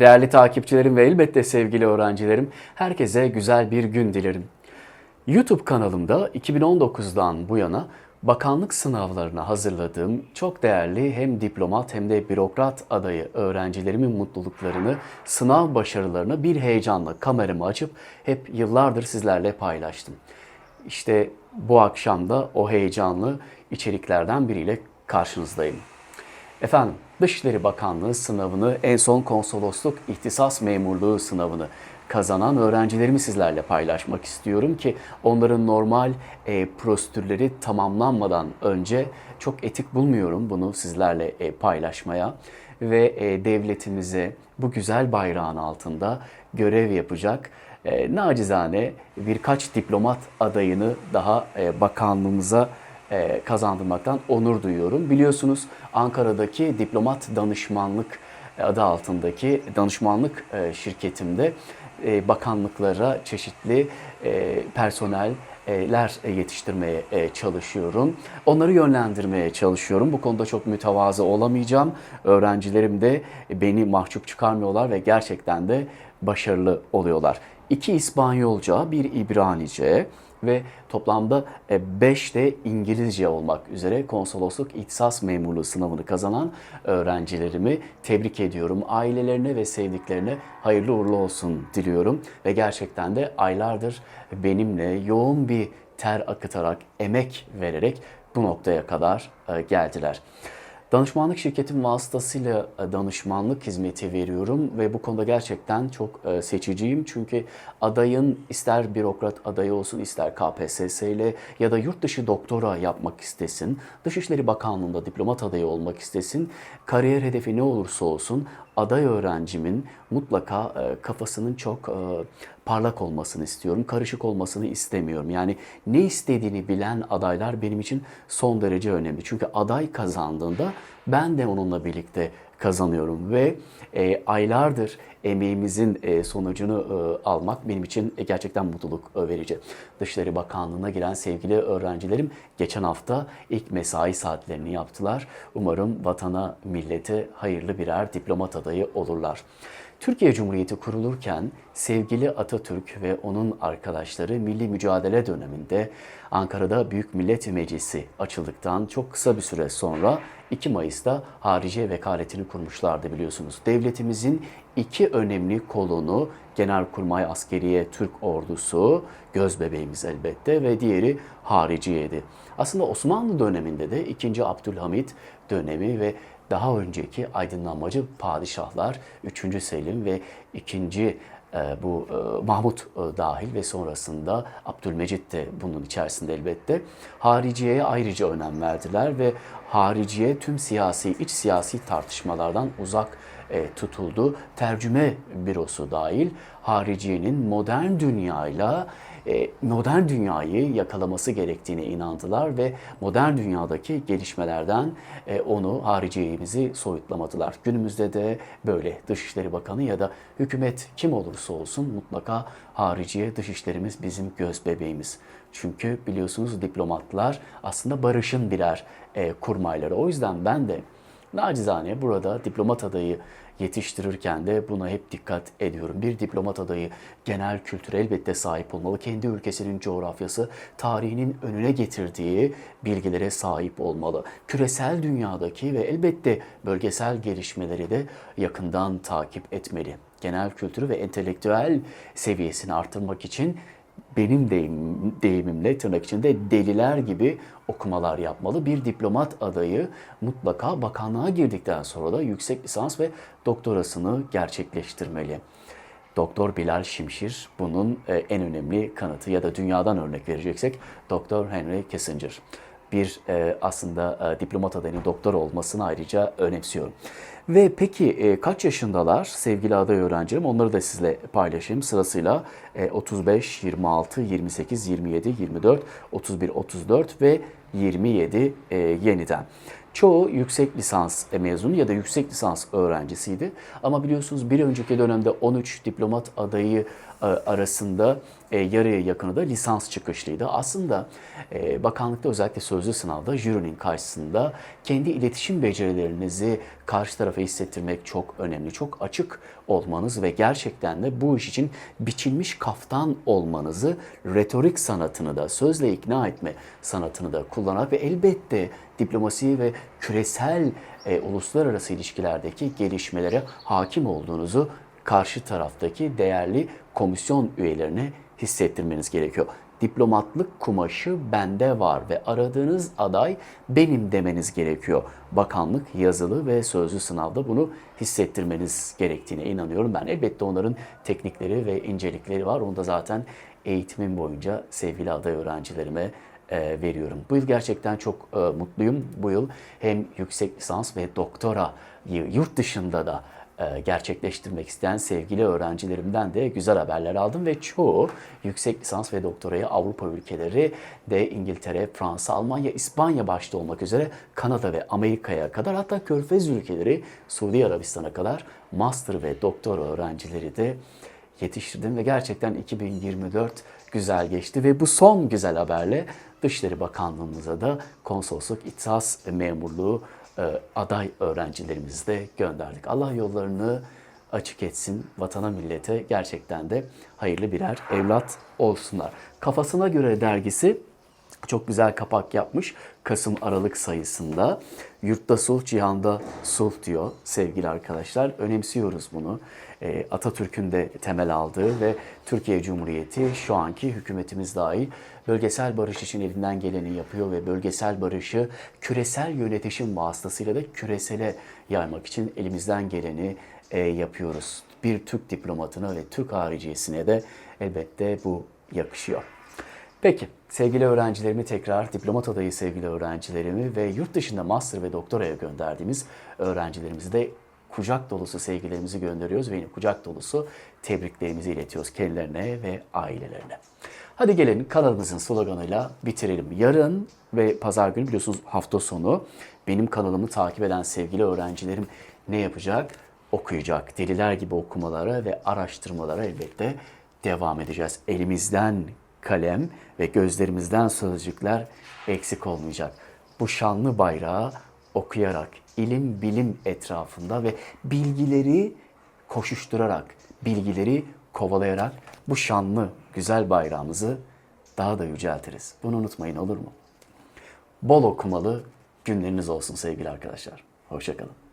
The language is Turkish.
Değerli takipçilerim ve elbette sevgili öğrencilerim, herkese güzel bir gün dilerim. YouTube kanalımda 2019'dan bu yana bakanlık sınavlarına hazırladığım çok değerli hem diplomat hem de bürokrat adayı öğrencilerimin mutluluklarını, sınav başarılarını bir heyecanla kameramı açıp hep yıllardır sizlerle paylaştım. İşte bu akşam da o heyecanlı içeriklerden biriyle karşınızdayım. Efendim, Dışişleri Bakanlığı sınavını, en son konsolosluk ihtisas memurluğu sınavını kazanan öğrencilerimi sizlerle paylaşmak istiyorum ki onların normal e, prosedürleri tamamlanmadan önce çok etik bulmuyorum bunu sizlerle e, paylaşmaya ve e, devletimize bu güzel bayrağın altında görev yapacak e, nacizane birkaç diplomat adayını daha e, bakanlığımıza e, kazandırmaktan onur duyuyorum. Biliyorsunuz Ankara'daki diplomat danışmanlık adı altındaki danışmanlık e, şirketimde e, bakanlıklara çeşitli e, personeller yetiştirmeye e, çalışıyorum. Onları yönlendirmeye çalışıyorum. Bu konuda çok mütevazı olamayacağım. Öğrencilerim de beni mahcup çıkarmıyorlar ve gerçekten de başarılı oluyorlar. İki İspanyolca, bir İbranice, ve toplamda 5 de İngilizce olmak üzere konsolosluk ihtisas memurluğu sınavını kazanan öğrencilerimi tebrik ediyorum. Ailelerine ve sevdiklerine hayırlı uğurlu olsun diliyorum ve gerçekten de aylardır benimle yoğun bir ter akıtarak, emek vererek bu noktaya kadar e, geldiler. Danışmanlık şirketim vasıtasıyla e, danışmanlık hizmeti veriyorum ve bu konuda gerçekten çok e, seçiciyim. Çünkü adayın ister bürokrat adayı olsun ister KPSS ile ya da yurt dışı doktora yapmak istesin, Dışişleri Bakanlığı'nda diplomat adayı olmak istesin, kariyer hedefi ne olursa olsun aday öğrencimin mutlaka e, kafasının çok parlak olmasını istiyorum. Karışık olmasını istemiyorum. Yani ne istediğini bilen adaylar benim için son derece önemli. Çünkü aday kazandığında ben de onunla birlikte kazanıyorum ve e, aylardır emeğimizin e, sonucunu e, almak benim için gerçekten mutluluk e, verici. Dışişleri Bakanlığı'na giren sevgili öğrencilerim geçen hafta ilk mesai saatlerini yaptılar. Umarım vatana, millete hayırlı birer diplomat adayı olurlar. Türkiye Cumhuriyeti kurulurken sevgili Atatürk ve onun arkadaşları milli mücadele döneminde Ankara'da Büyük Millet Meclisi açıldıktan çok kısa bir süre sonra 2 Mayıs'ta Hariciye Vekaletini kurmuşlardı biliyorsunuz. Devletimizin iki önemli kolunu Genelkurmay Askeriye Türk Ordusu, göz bebeğimiz elbette ve diğeri Hariciye'di. Aslında Osmanlı döneminde de 2. Abdülhamit dönemi ve daha önceki aydınlanmacı padişahlar 3. Selim ve 2. E, bu e, Mahmut e, dahil ve sonrasında Abdülmecit de bunun içerisinde elbette hariciyeye ayrıca önem verdiler ve hariciye tüm siyasi iç siyasi tartışmalardan uzak tutuldu. Tercüme bürosu dahil hariciyenin modern dünyayla modern dünyayı yakalaması gerektiğine inandılar ve modern dünyadaki gelişmelerden e, onu hariciyemizi soyutlamadılar. Günümüzde de böyle Dışişleri Bakanı ya da hükümet kim olursa olsun mutlaka hariciye dışişlerimiz bizim göz bebeğimiz. Çünkü biliyorsunuz diplomatlar aslında barışın birer e, kurmayları. O yüzden ben de nacizane burada diplomat adayı yetiştirirken de buna hep dikkat ediyorum. Bir diplomat adayı genel kültüre elbette sahip olmalı. Kendi ülkesinin coğrafyası, tarihinin önüne getirdiği bilgilere sahip olmalı. Küresel dünyadaki ve elbette bölgesel gelişmeleri de yakından takip etmeli. Genel kültürü ve entelektüel seviyesini artırmak için benim deyim, deyimimle tırnak içinde deliler gibi okumalar yapmalı. Bir diplomat adayı mutlaka bakanlığa girdikten sonra da yüksek lisans ve doktorasını gerçekleştirmeli. Doktor Bilal Şimşir bunun e, en önemli kanıtı ya da dünyadan örnek vereceksek Doktor Henry Kissinger bir e, aslında e, diplomat adayının doktor olmasını ayrıca önemsiyorum. Ve peki e, kaç yaşındalar sevgili aday öğrencilerim? Onları da sizle paylaşayım sırasıyla e, 35, 26, 28, 27, 24, 31, 34 ve 27 e, yeniden. Çoğu yüksek lisans mezunu ya da yüksek lisans öğrencisiydi. Ama biliyorsunuz bir önceki dönemde 13 diplomat adayı arasında e, yarıya yakını da lisans çıkışlıydı. Aslında e, bakanlıkta özellikle sözlü sınavda jürinin karşısında kendi iletişim becerilerinizi karşı tarafa hissettirmek çok önemli. Çok açık olmanız ve gerçekten de bu iş için biçilmiş kaftan olmanızı retorik sanatını da sözle ikna etme sanatını da kullanarak ve elbette diplomasi ve küresel e, uluslararası ilişkilerdeki gelişmelere hakim olduğunuzu karşı taraftaki değerli komisyon üyelerine hissettirmeniz gerekiyor. Diplomatlık kumaşı bende var ve aradığınız aday benim demeniz gerekiyor. Bakanlık yazılı ve sözlü sınavda bunu hissettirmeniz gerektiğine inanıyorum ben. Elbette onların teknikleri ve incelikleri var. Onu da zaten eğitimim boyunca sevgili aday öğrencilerime e, veriyorum. Bu yıl gerçekten çok e, mutluyum. Bu yıl hem yüksek lisans ve doktora yurt dışında da gerçekleştirmek isteyen sevgili öğrencilerimden de güzel haberler aldım ve çoğu yüksek lisans ve doktorayı Avrupa ülkeleri de İngiltere, Fransa, Almanya, İspanya başta olmak üzere Kanada ve Amerika'ya kadar hatta Körfez ülkeleri Suudi Arabistan'a kadar master ve doktor öğrencileri de yetiştirdim ve gerçekten 2024 güzel geçti ve bu son güzel haberle Dışişleri Bakanlığımıza da konsolosluk, ithas memurluğu e, aday öğrencilerimizi de gönderdik. Allah yollarını açık etsin. Vatana millete gerçekten de hayırlı birer evlat olsunlar. Kafasına göre dergisi çok güzel kapak yapmış. Kasım Aralık sayısında. Yurtta sulh, cihanda sulh diyor sevgili arkadaşlar. Önemsiyoruz bunu. E, Atatürk'ün de temel aldığı ve Türkiye Cumhuriyeti şu anki hükümetimiz dahil bölgesel barış için elinden geleni yapıyor ve bölgesel barışı küresel yönetişim vasıtasıyla da küresele yaymak için elimizden geleni e, yapıyoruz. Bir Türk diplomatına ve Türk hariciyesine de elbette bu yakışıyor. Peki sevgili öğrencilerimi tekrar diplomat adayı sevgili öğrencilerimi ve yurt dışında master ve doktoraya gönderdiğimiz öğrencilerimizi de kucak dolusu sevgilerimizi gönderiyoruz ve yine kucak dolusu tebriklerimizi iletiyoruz kendilerine ve ailelerine. Hadi gelin kanalımızın sloganıyla bitirelim. Yarın ve pazar günü biliyorsunuz hafta sonu benim kanalımı takip eden sevgili öğrencilerim ne yapacak? Okuyacak. Deliler gibi okumalara ve araştırmalara elbette devam edeceğiz. Elimizden kalem ve gözlerimizden sözcükler eksik olmayacak. Bu şanlı bayrağı okuyarak, ilim bilim etrafında ve bilgileri koşuşturarak, bilgileri kovalayarak bu şanlı güzel bayrağımızı daha da yüceltiriz. Bunu unutmayın olur mu? Bol okumalı günleriniz olsun sevgili arkadaşlar. Hoşçakalın.